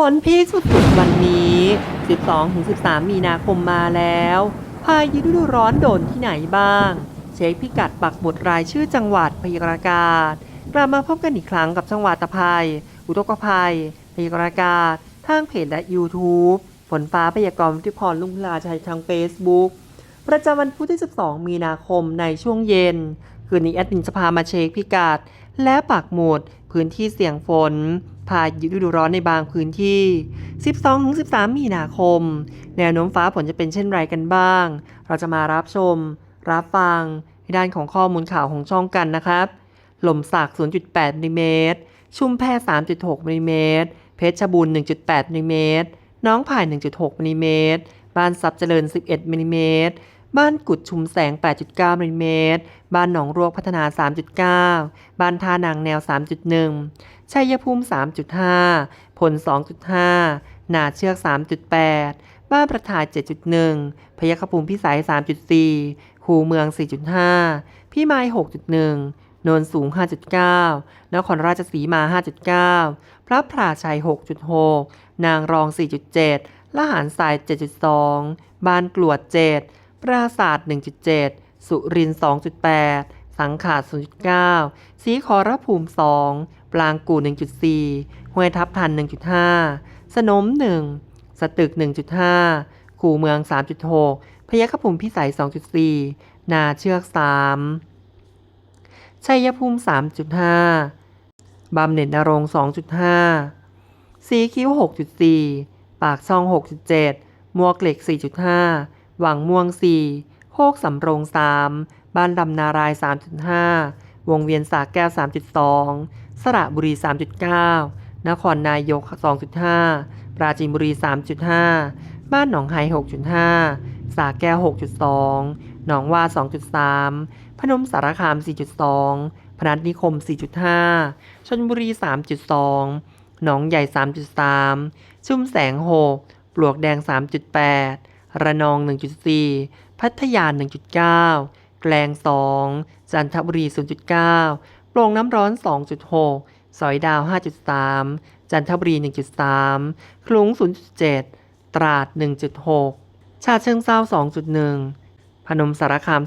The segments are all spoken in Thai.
ฝนพีคสุดๆวันนี้ 12-13 มีนาคมมาแล้ว พายุฤดูร้อนโดนที่ไหนบ้าง เช็คพิกัดปักหมุดรายชื่อจังหวัดพยากรากาศ กลับมาพบกันอีกครั้งกับจังหวัดตะไคร้อุทกภัย พยากรากาศ ทางเพจและ YouTube ฝนฟ้าพยากรณ์ที่พรลุงพลาชัยทาง Facebook ประจำวันพุธที่ 12 มีนาคมในช่วงเย็น คืนนี้แอดมินจะพามาเช็คพิกัด และปักหมุด พื้นที่เสี่ยงฝน พายุฤดูร้อนในบางพื้นที่ 12-13 มีนาคม แนวโน้มฟ้าฝนจะเป็นเช่นไรกันบ้าง เราจะมารับชม รับฟังในด้านของข้อมูลข่าวของช่องกันนะครับหล่มสัก 0.8มิลลิเมตร ชุมแพ3.6มิลลิเมตร เพชรบูรณ์ 1.8มิลลิเมตร น้องผ่าย 1.6มิลลิเมตร บ้านซับเจริญ 11มิลลิเมตร บ้านกุดชุมแสง 8.9มิลลิเมตร บ้านหนองรวกพัฒนา 3.9 บ้านท่านางแนว 3.1 ชัยภูมิ 3.5พล2.5 นาเชือก 3.8 บ้านประทาย 7.1 พยัคฆภูมิพิสัย 3.4 คูเมือง 4.5 พี่ไม้ 6.1 นนสูง 5.9 นครราชสีมา 5.9 พระพราชัย 6.6 นางรอง 4.7ละหารทราย 7.2 บ้านกลวด 7 ปราศาสตร์1.7 สุรินทร์2.8 สังขาร0.9 สีขอรภูมิ 2ปลางกู1.4 ห้วยทับทัน 1.5 สนม 1 สตึก 1.5 คูเมือง 3.6 พยัคฆภูมิพิสัย 2.4 นาเชือก 3 ชัยภูมิ 3.5 บำเหน็จนรง 2.5 สีคิ้ว 6.4 ปากช่อง 6.7 มวกเหล็ก 4.5 หวังม่วง 4 โคกสำโรง 3 บ้านลำนาราย 3.5 วงเวียนสาแก้ว 3.2 สระบุรี 3.9 นครนายก 2.5 ปราจีนบุรี 3.5 บ้านหนองไฮ 6.5 สาแก้ว 6.2 หนองว่า 2.3 พนมสารคาม 4.2 พนัสนิคม 4.5 ชนบุรี 3.2 หนองใหญ่ 3.3 ชุ่มแสง 6 ปลวกแดง 3.8 ระนอง 1.4 พัทยา 1.9 แกลง 2 จันทบุรี 0.9 โปร่งน้ำร้อน 2.6 สอยดาว 5.3 จันทบุรี 1.3 คลุง 0.7 ตราด 1.6 ชาเชิงเซา2.1 พนมสารคาม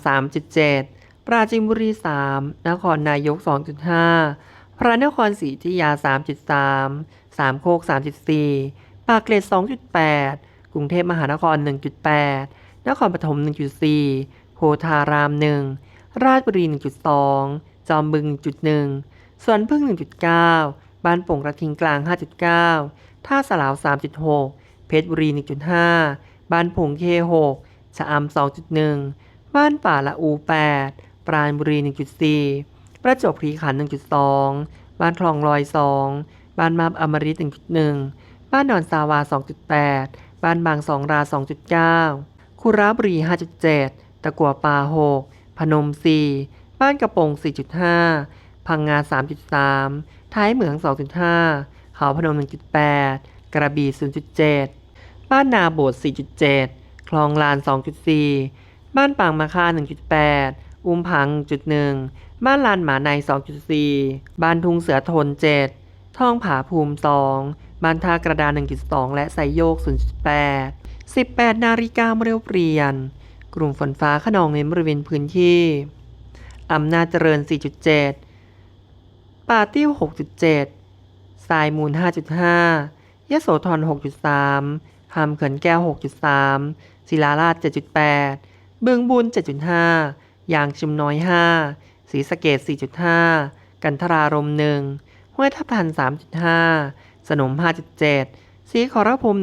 3.7 ปราจีนบุรี 3 นครนายก 2.5 พระนครศรีอยุธยา 3.3 สามโคก 3.4 ปากเกร็ด 2.8 กรุงเทพมหานคร 1.8 นครปฐม 1.4 โพธาราม 1 ราชบุรี 1.2 จอมบึง 1.1 สวนพึ่ง 1.9 บ้านโป่งกระทิงกลาง 5.9 ท่าสลาว 3.6 เพชรบุรี 1.5 บ้านผงเค 6 ชะอำ 2.1 บ้านป่าละอู 8 ปราณบุรี 1.4 ประจวบคีรีขันธ์ 1.2 บ้านคลองลอย 2 บ้านมาบอมริต 1.1 บ้านดอนสาวา 2.8 บ้านบางสองรา2.9 คุระบุรี 5.7 ตะกัวป่า 6 พนม 4 บ้านกระโปง 4.5 พังงา 3.3 ท้ายเหมือง 2.5 เขาพนม 1.8 กระบี่ 0.7 บ้านนาโบด 4.7 คลองลาน 2.4 บ้านปางมาค่า 1.8 อุ้มพัง 1.1 บ้านลานหมาใน 2.4 บ้านทุงเสือทน 7 ท่องผาภูมิ 2 บานทากระดาน1.2 และไซโยก 0.8 18 นาฬิกาเร็วเปลี่ยน กลุ่มฝนฟ้าขนองในบริเวณพื้นที่อำนาจเจริญ 4.7 ป่าติ้ว 6.7 ทรายมูล 5.5 ยะโสธร 6.3 หามเขินแก้ว 6.3 ศิลาราช 7.8 เบึงบุญ 7.5 ยางชุมน้อย5ศรีสะเกด4.5 กันทรารม1ห้วยทับทัน 3.5 สนม 5.7 สีขอรภูมิ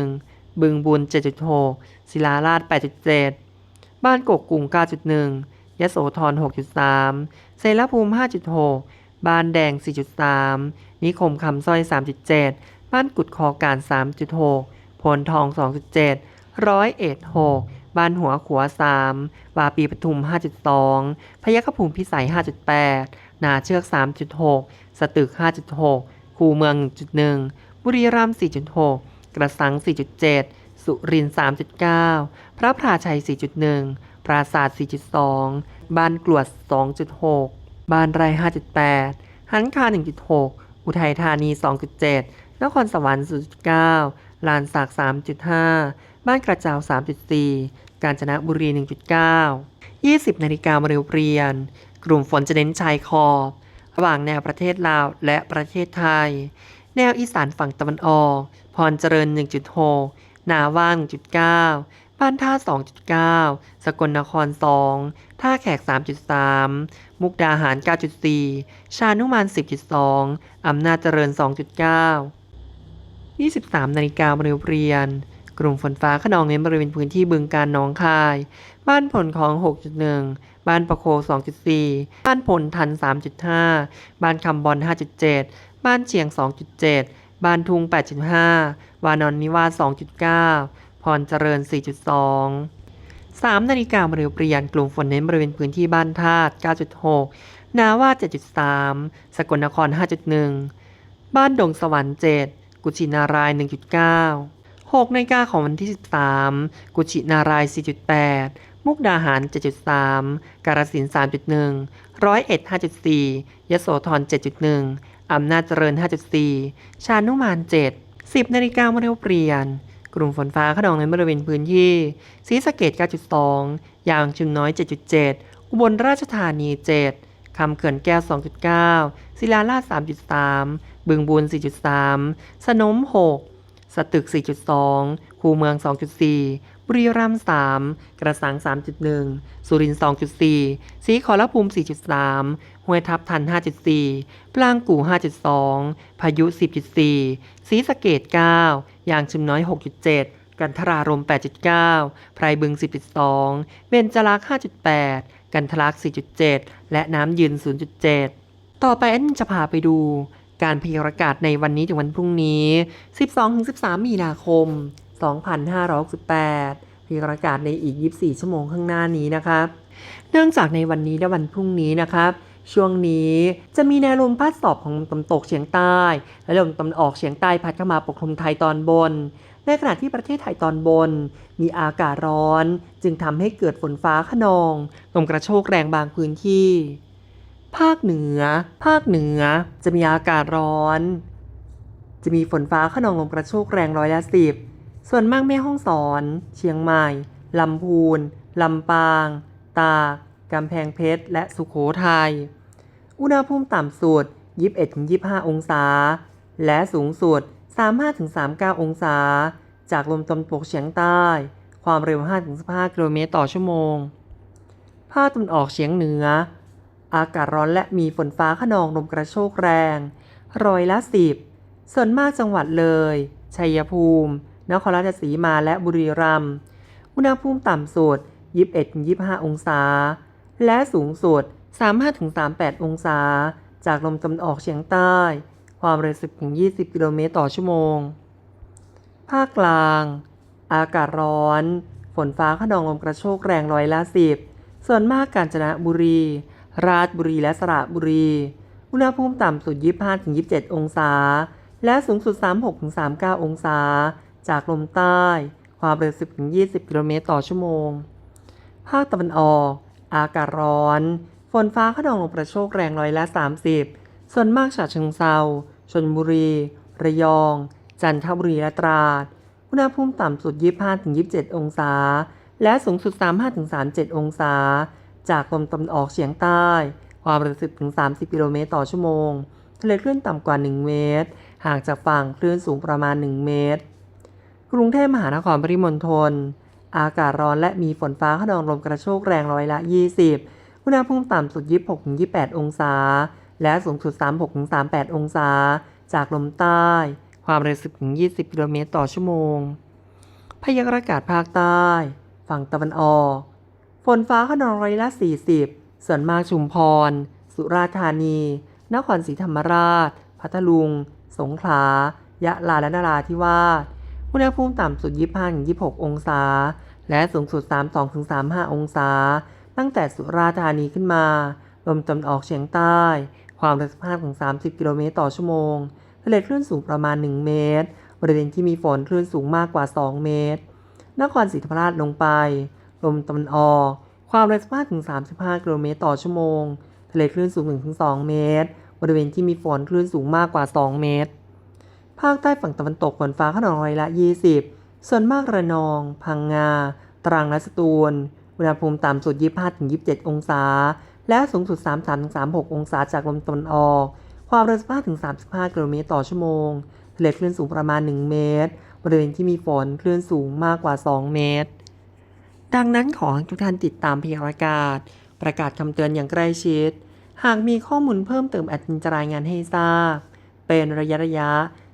1.1 บึงบุญ 7.6 ศิลาราช 8.7 บ้านกกกุง9.1 ยโสธร 6.3 เซรภูมิ 5.6 บ้านแดง 4.3 นิคมคำสร้อย 3.7 บ้านกุดคอการ 3.6 พลทอง 2.7 ร้อยเอ็ด6บ้านหัวขัว 3 วาปีปทุม 5.2 พยัคฆภูมิพิสัย 5.8 นาเชือก 3.6 สตึก 5.6 คูเมือง 1.1 บุรีรัมย์ 4.6 กระสัง 4.7 สุรินทร์ 3.9 พระพราชัย 4.1 ปราศาสตร์ 4.2 บ้านกลวด 2.6 บ้านไร 5.8 หันคา 1.6 อุทัยธานี 2.7 นครสวรรค์ 0.9 ลานสัก3.5 บ้านกระเจ้า 3.4 กาญจนบุรี 1.9 20 นาฬิกาบริเวณเรียน กลุ่มฝนจะเน้นชายขอบ ระหว่างแนวประเทศลาวและประเทศไทย แนวอีสานฝั่งตะวันออก พรเจริญ 1.6 นาว่าง 1.9 บ้านท่า 2.9 สกลนคร 2 ท่าแขก 3.3 มุกดาหาร 9.4 ชานุมาน 10.2 อำนาจเจริญ 2.9 23 นาฬิกาบริเวณเรียน กลุ่มฝนฟ้าขนองเน้นบริเวณพื้นที่บึงการหนองคาย บ้านผลของ 6.1 บ้านประโค 2.4 บ้านผลทัน 3.5 บ้านคำบอล 5.7 บ้านเชียง 2.7 บ้านทุง 8.5 วานอนนิวาส2.9 พรเจริญ 4.2 3 นาฬิกาบริเวเปลี่ยนกลุ่มฝนเน้นบริเวณพื้นที่บ้านธาตุ 9.6 นาวาส7.3 สกลนคร 5.1 บ้านดงสวรรค์ 7 กุชินาราย 1.9 6นาฬิกาของวันที่ 13 กุชินาราย 4.8 มุกดาหาร 7.3 กาฬสินธุ์3.1 ร้อยเอ็ด 5.4 ยโสธร 7.1 อำนาจเจริญ 5.4 ชานุมาน 7 10นาฬิกามาเร็วเปลี่ยน กลุ่มฝนฟ้าขนองในบริเวณพื้นที่ศรีสะเกด9.2 ยางชุมน้อย 7.7 อุบลราชธานี 7 คำเขื่อนแก้ว 2.9 ศิลาลาด 3.3 บึงบูน4.3 สนม 6สตึก 4.2 คูเมือง 2.4 บุรีรัมย์3 กระสัง 3.1 สุรินทร์2.4 สีขอรภูมิ 4.3 ห้วยทับทัน 5.4 ปลางกู่ 5.2 พายุ 10.4 สีสะเกด9 ยางชุมน้อย 6.7 กันทรารม 8.9 ไพรบึง 10.2 เบญจลักษ์ 5.8 กันทลักษ์ 4.7 และน้ำยืน 0.7 ต่อไปแอนจะพาไปดูการพยากรณ์อากาศในวันนี้ถึงวันพรุ่งนี้ 12-13 มีนาคม 2568พยากรณ์อากาศในอีก 24 ชั่วโมงข้างหน้านี้นะครับ เนื่องจากในวันนี้และวันพรุ่งนี้นะครับช่วงนี้จะมีแนวลมพัดสอบของลมตะวันตกเฉียงใต้ และลมตะวันออกเฉียงใต้พัดเข้ามาปกคลุมไทยตอนบน ในขณะที่ประเทศไทยตอนบน มีอากาศร้อน จึงทำให้เกิดฝนฟ้าขนองลมกระโชกแรงบางพื้นที่ ภาคเหนือ ภาคเหนือจะมีอากาศร้อน จะมีฝนฟ้าขนองลมกระโชกแรงร้อยละสิบ ส่วนมากแม่ห้องสอน เชียงใหม่ ลำพูน ลำปาง ตาก กำแพงเพชร และสุขโขทัย อุณหภูมิต่ำสุด 21-25 องศา และสูงสุด 35-39 องศา จากลมตะวันตกเฉียงใต้ ความเร็ว 5-15 กิโลเมตรต่อชั่วโมง ภาคตะวันออกเฉียงเหนือ อากาศร้อนและมีฝนฟ้าขนองลมกระโชกแรง ร้อยละสิบส่วนมากจังหวัดเลย ชัยภูมิ นครราชสีมาและบุรีรัมย์ อุณหภูมิต่ำสุด 21-25 องศา และสูงสุด 35-38 องศา จากลมตะวันออกเฉียงใต้ ความเร็ว 10-20 กิโลเมตรต่อชั่วโมง ภาคกลาง อากาศร้อน ฝนฟ้าขนองลมกระโชกแรงร้อยละสิบ ส่วนมากกาญจนบุรี ราชบุรีและสระบุรี อุณหภูมิต่ำสุด 25-27 องศา และสูงสุด 36-39 องศา จากลมใต้ ความเร็ว 10-20 กิโลเมตรต่อชั่วโมง ภาคตะวันออก อากาศร้อน ฝนฟ้าขนองลมกระโชกแรงร้อยละ 30 ส่วนมากฉะเชิงเซาชนบุรี ระยอง จันทบุรีและตราด อุณหภูมิต่ำสุด 25-27 องศา และสูงสุด 35-37 องศา จากลมตะวันออกเฉียงใต้ ความเร็ว 10-30 กิโลเมตรต่อชั่วโมงทะเลคลื่นต่ำกว่า 1 เมตร ห่างจากฝั่งคลื่นสูงประมาณ 1 เมตร กรุงเทพมหานครปริมณฑล อากาศร้อนและมีฝนฟ้าขนองลมกระโชกแรงร้อยละ 20 อุณหภูมิต่ำสุด 26-28 องศา และสูงสุด 36-38 องศา จากลมใต้ ความเร็ว 10-20 กิโลเมตรต่อชั่วโมง พยากรณ์อากาศภาคใต้ ฝั่งตะวันออก ฝนฟ้าขนองร้อยละ 40 ส่วนมากชุมพร สุราษฎร์ธานี นครศรีธรรมราช พัทลุง สงขลา ยะลาและนราธิวาส อุณหภูมิต่ำสุด 25-26 องศา และสูงสุด 32-35 องศา ตั้งแต่สุราษฎร์ธานีขึ้นมา ลมตะวันออกเฉียงใต้ ความเร็ว 15-30 กิโลเมตรต่อชั่วโมงทะเลคลื่นสูงประมาณ 1 เมตร บริเวณที่มีฝนคลื่นสูงมากกว่า 2 เมตร นครศรีธรรมราชลงไป ลมตะวันออก ความเร็ว 15-35 กิโลเมตรต่อชั่วโมงทะเลคลื่นสูง 1-2 เมตร บริเวณที่มีฝนคลื่นสูงมากกว่า 2 เมตร ภาคใต้ฝั่งตะวันตกฝนฟ้าขนองร้อยละ 20 ส่วนมากระนอง พังงา ตรังและสตูล อุณหภูมิต่ำสุด 25-27 องศา และสูงสุด 33-36 องศาจากลมตะวันออก ความเร็ว15-35 กิโลเมตรต่อชั่วโมงทะเลคลื่นสูงประมาณ 1 เมตร บริเวณที่มีฝนคลื่นสูงมากกว่า 2 เมตร ดังนั้นขอให้ทุกท่านติดตามพยากรณ์อากาศ ประกาศคำเตือนอย่างใกล้ชิด หากมีข้อมูลเพิ่มเติมแอดมินจะรายงานให้ทราบ เป็นระยะระยะ